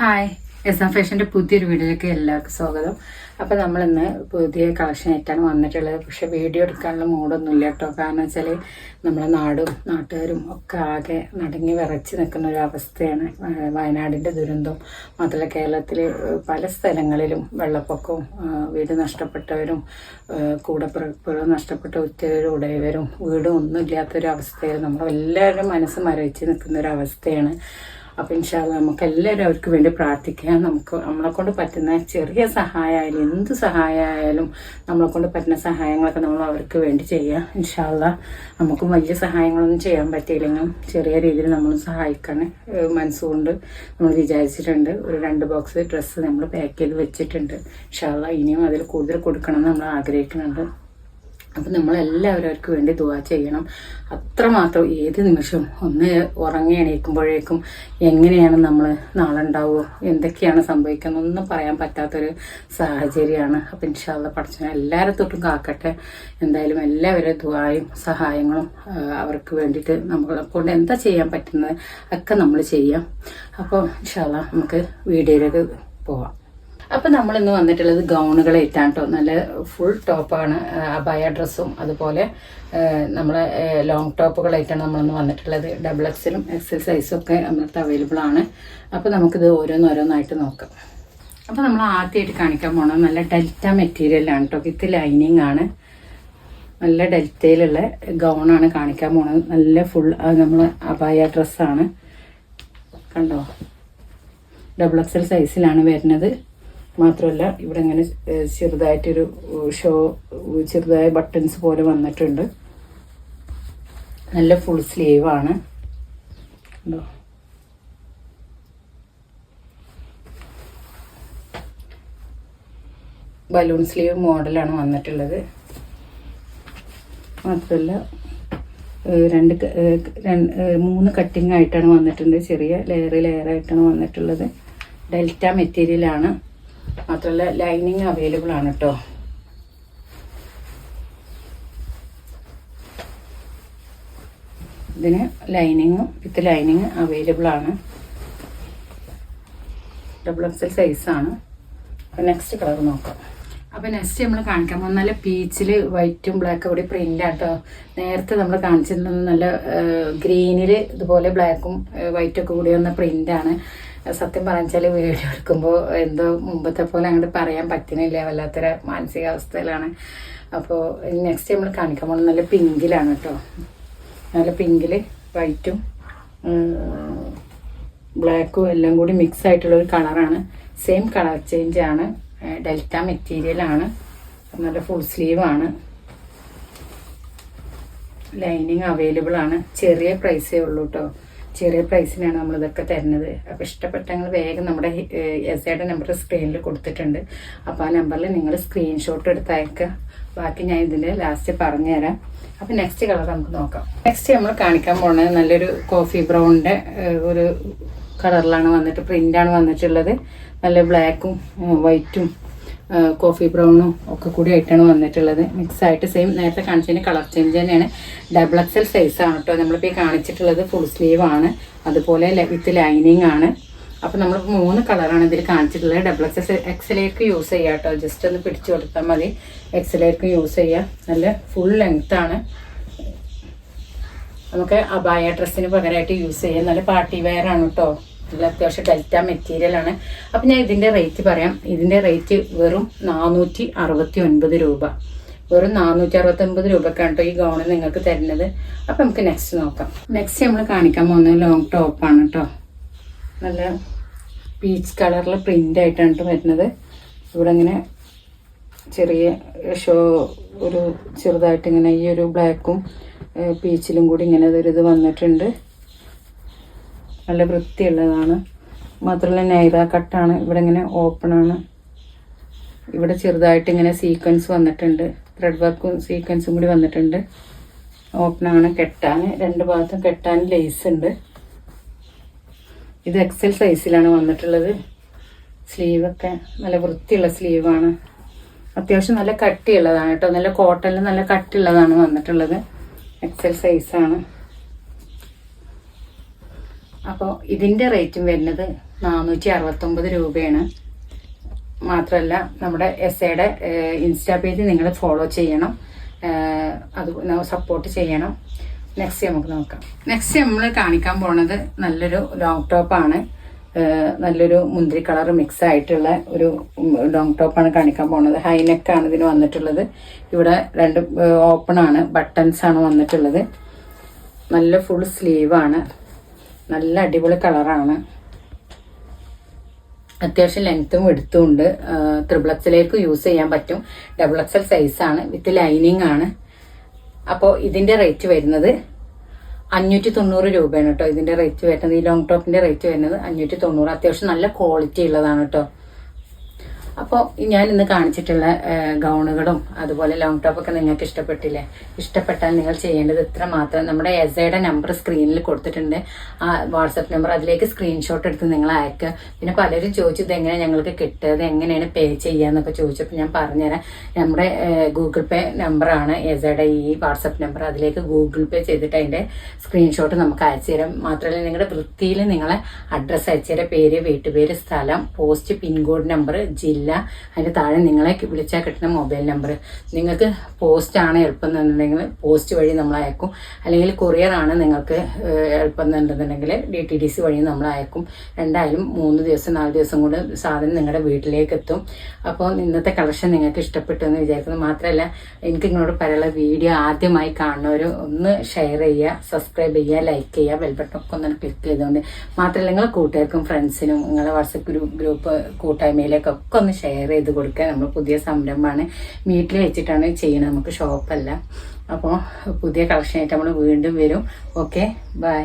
Hi S M ഫാഷന്റെ പുതിയൊരു വീഡിയോയിലേക്ക് എല്ലാവർക്കും സ്വാഗതം. അപ്പോൾ നമ്മളിന്ന് പുതിയ കളക്ഷൻ ആയിട്ടാണ് വന്നിട്ടുള്ളത്. പക്ഷെ വീഡിയോ എടുക്കാനുള്ള മൂഡൊന്നും ഇല്ല കേട്ടോ. കാരണം വെച്ചാൽ നമ്മുടെ നാടും നാട്ടുകാരും ഒക്കെ ആകെ നടങ്ങി വിറച്ച് നിൽക്കുന്ന ഒരു അവസ്ഥയാണ് വയനാടിന്റെ ദുരന്തവും മാത്രമല്ല കേരളത്തിൽ പല സ്ഥലങ്ങളിലും വെള്ളപ്പൊക്കവും വീട് നഷ്ടപ്പെട്ടവരും കൂടെ കൂടപ്പിറപ്പുകളും നഷ്ടപ്പെട്ട ഉറ്റവരും ഉടയവരും വീടും ഒന്നും ഇല്ലാത്തൊരു അവസ്ഥയിൽ നമ്മളെല്ലാവരും മനസ്സ് മരവിച്ച് നിൽക്കുന്ന ഒരു അവസ്ഥയാണ്. അപ്പം ഇൻഷാല്ല നമുക്ക് എല്ലാവരും അവർക്ക് വേണ്ടി പ്രാർത്ഥിക്കാം. നമുക്ക് നമ്മളെ കൊണ്ട് പറ്റുന്ന ചെറിയ സഹായമായാലും എന്ത് സഹായമായാലും നമ്മളെ കൊണ്ട് പറ്റുന്ന സഹായങ്ങളൊക്കെ നമ്മൾ അവർക്ക് വേണ്ടി ചെയ്യാം. ഇൻഷാല്ല നമുക്ക് വലിയ സഹായങ്ങളൊന്നും ചെയ്യാൻ പറ്റിയില്ലെങ്കിലും ചെറിയ രീതിയിൽ നമ്മൾ സഹായിക്കാൻ മനസ്സുകൊണ്ട് നമ്മൾ വിചാരിച്ചിട്ടുണ്ട്. ഒരു രണ്ട് ബോക്സ് ഡ്രസ്സ് നമ്മൾ പാക്ക് ചെയ്ത് വെച്ചിട്ടുണ്ട്. ഇൻഷാല്ല ഇനിയും അതിൽ കൂടുതൽ കൊടുക്കണം എന്ന് നമ്മൾ ആഗ്രഹിക്കുന്നുണ്ട്. അപ്പം നമ്മളെല്ലാവരും അവർക്ക് വേണ്ടി ദുവാ ചെയ്യണം. അത്രമാത്രം ഏത് നിമിഷവും ഒന്ന് ഉറങ്ങി എണീക്കുമ്പോഴേക്കും എങ്ങനെയാണ് നമ്മൾ നാളെ ഉണ്ടാവുക എന്തൊക്കെയാണ് സംഭവിക്കുന്നത് ഒന്നും പറയാൻ പറ്റാത്തൊരു സാഹചര്യമാണ്. അപ്പം ഇൻഷാല്ല പഠിച്ചത് എല്ലാവരും തൊട്ടും കാക്കട്ടെ. എന്തായാലും എല്ലാവരും ദുവായും സഹായങ്ങളും അവർക്ക് വേണ്ടിയിട്ട് നമ്മളെ കൊണ്ട് എന്താ ചെയ്യാൻ പറ്റുന്നത് ഒക്കെ നമ്മൾ ചെയ്യാം. അപ്പോൾ ഇൻഷാല്ല നമുക്ക് വീഡിയോയിലേക്ക് പോവാം. അപ്പം നമ്മൾ ഇന്ന് വന്നിട്ടുള്ളത് ഗൗണുകളായിട്ടാണ് കേട്ടോ നല്ല ഫുൾ ടോപ്പാണ് അബായ ഡ്രസ്സും അതുപോലെ നമ്മളെ ലോങ് ടോപ്പുകളായിട്ടാണ് നമ്മളിന്ന് വന്നിട്ടുള്ളത്. ഡബിൾ എക്സിലും എക്സൽ സൈസും ഒക്കെ നമ്മളടുത്ത് അവൈലബിൾ ആണ്. അപ്പോൾ നമുക്കിത് ഓരോന്നോരോന്നായിട്ട് നോക്കാം. അപ്പോൾ നമ്മൾ ആദ്യമായിട്ട് കാണിക്കാൻ പോണത് നല്ല ഡെൽറ്റ മെറ്റീരിയലാണ് കേട്ടോ വിത്ത് ലൈനിങ് ആണ്. നല്ല ഡെൽറ്റയിലുള്ള ഗൗണാണ് കാണിക്കാൻ പോണത്. നല്ല ഫുൾ നമ്മൾ അബായ ഡ്രസ്സാണ് കണ്ടോ? ഡബിൾ എക്സൽ സൈസിലാണ് വരുന്നത്. മാത്രമല്ല ഇവിടെ ഇങ്ങനെ ചെറുതായിട്ടൊരു ഷോ ചെറുതായ ബട്ടൺസ് പോലെ വന്നിട്ടുണ്ട്. നല്ല ഫുൾ സ്ലീവ് ആണ് ബലൂൺ സ്ലീവ് മോഡലാണ് വന്നിട്ടുള്ളത്. മാത്രമല്ല രണ്ട് രണ്ട് മൂന്ന് കട്ടിംഗ് ആയിട്ടാണ് വന്നിട്ടുണ്ട്. ചെറിയ ലെയർ ലെയർ ആയിട്ടാണ് വന്നിട്ടുള്ളത്. ഡെൽറ്റ മെറ്റീരിയലാണ്. മാത്രമല്ല ലൈനിങ് അവൈലബിൾ ആണ് കേട്ടോ ഇതിന് ലൈനിങ്ങും വിത്ത് ലൈനിങ് അവൈലബിൾ ആണ്. ഡബിൾ എക്സൽ സൈസാണ് അപ്പോൾ നെക്സ്റ്റ് കളർ നോക്കാം. അപ്പോൾ നെക്സ്റ്റ് നമ്മൾ കാണിക്കാൻ പോകുന്ന നല്ല പീച്ചിൽ വൈറ്റും ബ്ലാക്കും കൂടി പ്രിന്റ് ആട്ടോ നേരത്തെ നമ്മൾ കാണിച്ചിരുന്ന നല്ല ഗ്രീനിൽ ഇതുപോലെ ബ്ലാക്കും വൈറ്റൊക്കെ കൂടി വന്ന പ്രിന്റാണ് സത്യം പറഞ്ഞാൽ വീഡിയോ എടുക്കുമ്പോൾ എന്തോ മുമ്പത്തെ പോലെ അങ്ങോട്ട് പറയാൻ പറ്റുന്നില്ല വല്ലാത്തൊരു മാനസികാവസ്ഥയിലാണ്. അപ്പോൾ നെക്സ്റ്റ് നമ്മൾ കാണിക്കാൻ പോകുന്നത് നല്ല പിങ്കിലാണ് കേട്ടോ നല്ല പിങ്കിൽ വൈറ്റും ബ്ലാക്കും എല്ലാം കൂടി മിക്സ് ആയിട്ടുള്ള ഒരു കളറാണ് സെയിം കളർ ചേഞ്ച് ആണ്. ഡെൽറ്റ മെറ്റീരിയൽ ആണ്. നല്ല ഫുൾ സ്ലീവ് ആണ്. ലൈനിങ് അവൈലബിൾ ആണ്. ചെറിയ പ്രൈസേ ഉള്ളൂ കേട്ടോ ചെറിയ പ്രൈസിനാണ് നമ്മൾ ഇതൊക്കെ തരുന്നത്. അപ്പോൾ ഇഷ്ടപ്പെട്ടെങ്കിൽ വേഗം നമ്മുടെ എസ് ഐയുടെ നമ്പർ സ്ക്രീനിൽ കൊടുത്തിട്ടുണ്ട്. അപ്പോൾ ആ നമ്പറിൽ നിങ്ങൾ സ്ക്രീൻഷോട്ട് എടുത്ത് അയക്കുക ബാക്കി ഞാൻ ഇതിന്റെ ലാസ്റ്റ് പറഞ്ഞുതരാം അപ്പോൾ നെക്സ്റ്റ് കളർ നമുക്ക് നോക്കാം. നെക്സ്റ്റ് നമ്മൾ കാണിക്കാൻ പോകുന്നത് നല്ലൊരു കോഫി ബ്രൗണിന്റെ ഒരു കളറിലാണ് വന്നിട്ട് പ്രിന്റാണ് വന്നിട്ടുള്ളത്. നല്ല ബ്ലാക്കും വൈറ്റും കോഫി ബ്രൗണും ഒക്കെ കൂടി ആയിട്ടാണ് വന്നിട്ടുള്ളത്. മിക്സ് ആയിട്ട് സെയിം നേരത്തെ കാണിച്ചതിന് കളർ ചേഞ്ച് തന്നെയാണ്. ഡബിൾ എക്സൽ ആണ് കേട്ടോ നമ്മളിപ്പോൾ ഈ കാണിച്ചിട്ടുള്ളത് ഫുൾ സ്ലീവ് ആണ്. അതുപോലെ വിത്ത് ലൈനിങ് ആണ്. അപ്പോൾ നമ്മൾ മൂന്ന് കളറാണ് ഇതിൽ കാണിച്ചിട്ടുള്ളത്. ഡബിൾ എക്സൽ എക്സലേക്ക് യൂസ് ചെയ്യാം കേട്ടോ ജസ്റ്റ് ഒന്ന് പിടിച്ചു കൊടുത്താൽ മതി. എക്സലേക്ക് യൂസ് ചെയ്യാം. നല്ല ഫുൾ ലെങ്ത് ആണ്. നമുക്ക് അബായ ഡ്രസ്സിന് പകരമായിട്ട് യൂസ് ചെയ്യാം. നല്ല പാർട്ടി വെയർ ആണ് കേട്ടോ നല്ല അത്യാവശ്യം ഡെൽറ്റ മെറ്റീരിയൽ ആണ്. അപ്പം ഞാൻ ഇതിന്റെ റേറ്റ് പറയാം. ഇതിന്റെ റേറ്റ് വെറും നാനൂറ്റി അറുപത്തി ഒൻപത് രൂപ. വെറും നാനൂറ്റി അറുപത്തി ഒൻപത് രൂപക്കാണ് കേട്ടോ ഈ ഗൗണ് നിങ്ങൾക്ക് തരുന്നത്. അപ്പം നമുക്ക് നെക്സ്റ്റ് നോക്കാം. നെക്സ്റ്റ് നമ്മൾ കാണിക്കാൻ പോകുന്നത് ലോങ് ടോപ്പാണ് കേട്ടോ നല്ല പീച്ച് കളറിൽ പ്രിന്റ് ആയിട്ടാണ് ട്ടോ വരുന്നത്. ഇവിടെ ഇങ്ങനെ ചെറിയ ഷോ ഒരു ചെറുതായിട്ട് ഇങ്ങനെ ഈ ഒരു ബ്ലാക്കും പീച്ചിലും കൂടി ഇങ്ങനെ ഒരു ഇത് വന്നിട്ടുണ്ട്. നല്ല വൃത്തിയുള്ളതാണ്. മാത്രമല്ല നൈറ കട്ടാണ്. ഇവിടെ ഇങ്ങനെ ഓപ്പൺ ആണ്. ഇവിടെ ചെറുതായിട്ട് ഇങ്ങനെ സീക്വൻസ് വന്നിട്ടുണ്ട്. ത്രെഡ് വർക്കും സീക്വൻസും കൂടി വന്നിട്ടുണ്ട്. ഓപ്പണാണ് കെട്ടാൻ രണ്ട് ഭാഗത്തും കെട്ടാൻ ലേസ് ഉണ്ട്. ഇത് എക്സൽ സൈസിലാണ് വന്നിട്ടുള്ളത്. സ്ലീവൊക്കെ നല്ല വൃത്തിയുള്ള സ്ലീവാണ് അത്യാവശ്യം നല്ല കട്ടിയുള്ളതാണ് കേട്ടോ. നല്ല കോട്ടണിൽ നല്ല കട്ടിയുള്ളതാണ് വന്നിട്ടുള്ളത്. എക്സൽ സൈസാണ് അപ്പോൾ ഇതിന്റെ റേറ്റും വരുന്നത് നാനൂറ്റി അറുപത്തൊമ്പത് രൂപയാണ്. മാത്രമല്ല നമ്മുടെ എസ് എയുടെ ഇൻസ്റ്റാ പേജ് നിങ്ങൾ ഫോളോ ചെയ്യണം. അത് സപ്പോർട്ട് ചെയ്യണം. നെക്സ്റ്റ് നമുക്ക് നോക്കാം. നെക്സ്റ്റ് നമ്മൾ കാണിക്കാൻ പോണത് നല്ലൊരു ലോങ് ടോപ്പാണ് നല്ലൊരു മുന്തിരി കളർ മിക്സ് ആയിട്ടുള്ള ഒരു ലോങ് ടോപ്പാണ് കാണിക്കാൻ പോണത്. ഹൈനെക്കാണ് ഇതിന് വന്നിട്ടുള്ളത്. ഇവിടെ രണ്ട് ഓപ്പൺ ആണ് ബട്ടൺസ് ആണ് വന്നിട്ടുള്ളത്. നല്ല ഫുൾ സ്ലീവാണ് നല്ല അടിപൊളി കളറാണ്. അത്യാവശ്യം ലെങ്ത്തും എടുത്തുകൊണ്ട് ത്രിബ്ലക്സിലേക്ക് യൂസ് ചെയ്യാൻ പറ്റും. ഡബിൾ എക്സൽ സൈസാണ് വിത്ത് ലൈനിങ് ആണ്. അപ്പോൾ ഇതിന്റെ റേറ്റ് വരുന്നത് അഞ്ഞൂറ്റി തൊണ്ണൂറ് രൂപയാണ് കേട്ടോ. ഇതിന്റെ റേറ്റ് വരുന്നത്. ഈ ലോങ് ടോപ്പിന്റെ റേറ്റ് വരുന്നത് അഞ്ഞൂറ്റി തൊണ്ണൂറ് അത്യാവശ്യം നല്ല ക്വാളിറ്റി ഉള്ളതാണ് കേട്ടോ. അപ്പോൾ ഞാൻ ഇന്ന് കാണിച്ചിട്ടുള്ള ഗൗണുകളും അതുപോലെ ലോങ് ടോപ്പൊക്കെ നിങ്ങൾക്ക് ഇഷ്ടപ്പെട്ടില്ലേ? ഇഷ്ടപ്പെട്ടാൽ നിങ്ങൾ ചെയ്യേണ്ടത് ഇത്ര മാത്രം. നമ്മുടെ എസയുടെ നമ്പർ സ്ക്രീനിൽ കൊടുത്തിട്ടുണ്ട്. ആ വാട്സപ്പ് നമ്പർ അതിലേക്ക് സ്ക്രീൻഷോട്ട് എടുത്ത് നിങ്ങൾ അയക്കുക പിന്നെ പലരും ചോദിച്ചു ചോദിച്ചത് എങ്ങനെ ഞങ്ങൾക്ക് കിട്ടുക ഇത് എങ്ങനെയാണ് പേ ചെയ്യുക എന്നൊക്കെ ചോദിച്ചപ്പോൾ ഞാൻ പറഞ്ഞുതരാം. നമ്മുടെ ഗൂഗിൾ പേ നമ്പറാണ് എസയുടെ ഈ വാട്സപ്പ് നമ്പർ അതിലേക്ക് ഗൂഗിൾ പേ ചെയ്തിട്ട് അതിന്റെ സ്ക്രീൻഷോട്ട് നമുക്ക് അയച്ചു തരാം. മാത്രമല്ല നിങ്ങളുടെ വൃത്തിയിൽ നിങ്ങളെ അഡ്രസ്സ് അയച്ചു തരാം. പേര് വീട്ടുപേര് സ്ഥലം പോസ്റ്റ് പിൻകോഡ് നമ്പർ ജില്ല അതിന്റെ താഴെ നിങ്ങളെ വിളിച്ചാൽ കിട്ടുന്ന മൊബൈൽ നമ്പർ. നിങ്ങൾക്ക് പോസ്റ്റാണ് എളുപ്പം എന്നുണ്ടെങ്കിൽ പോസ്റ്റ് വഴി നമ്മൾ അയക്കും. അല്ലെങ്കിൽ കൊറിയറാണ് നിങ്ങൾക്ക് എളുപ്പം എന്നുണ്ടെന്നുണ്ടെങ്കിൽ ഡി ടി ഡി സി വഴി നമ്മൾ അയക്കും. രണ്ടായാലും മൂന്ന് ദിവസം നാല് ദിവസം കൊണ്ട് സാധനം നിങ്ങളുടെ വീട്ടിലേക്ക് എത്തും. അപ്പോൾ ഇന്നത്തെ കളക്ഷൻ നിങ്ങൾക്ക് ഇഷ്ടപ്പെട്ടു എന്ന് വിചാരിക്കുന്നു. മാത്രമല്ല എനിക്ക് നിങ്ങളോട് പറയാനുള്ള വീഡിയോ ആദ്യമായി കാണുന്നവർ ഒന്ന് ഷെയർ ചെയ്യുക സബ്സ്ക്രൈബ് ചെയ്യുക ലൈക്ക് ചെയ്യുക ബെൽബട്ടൊക്കെ ഒന്ന് ക്ലിക്ക് ചെയ്തുകൊണ്ട് മാത്രമല്ല നിങ്ങളെ കൂട്ടുകാർക്കും ഫ്രണ്ട്സിനും നിങ്ങളെ വാട്സപ്പ് ഗ്രൂപ്പ് കൂട്ടായ്മയിലേക്കൊക്കെ ഒന്ന് ഷെയർ ചെയ്ത് കൊടുക്കുക. നമ്മൾ പുതിയ സംരംഭമാണ് വീട്ടിൽ വെച്ചിട്ടാണ് ചെയ്യുന്നത്. നമുക്ക് ഷോപ്പല്ല അപ്പോൾ പുതിയ കളക്ഷനായിട്ട് നമ്മൾ വീണ്ടും വരും. Okay bye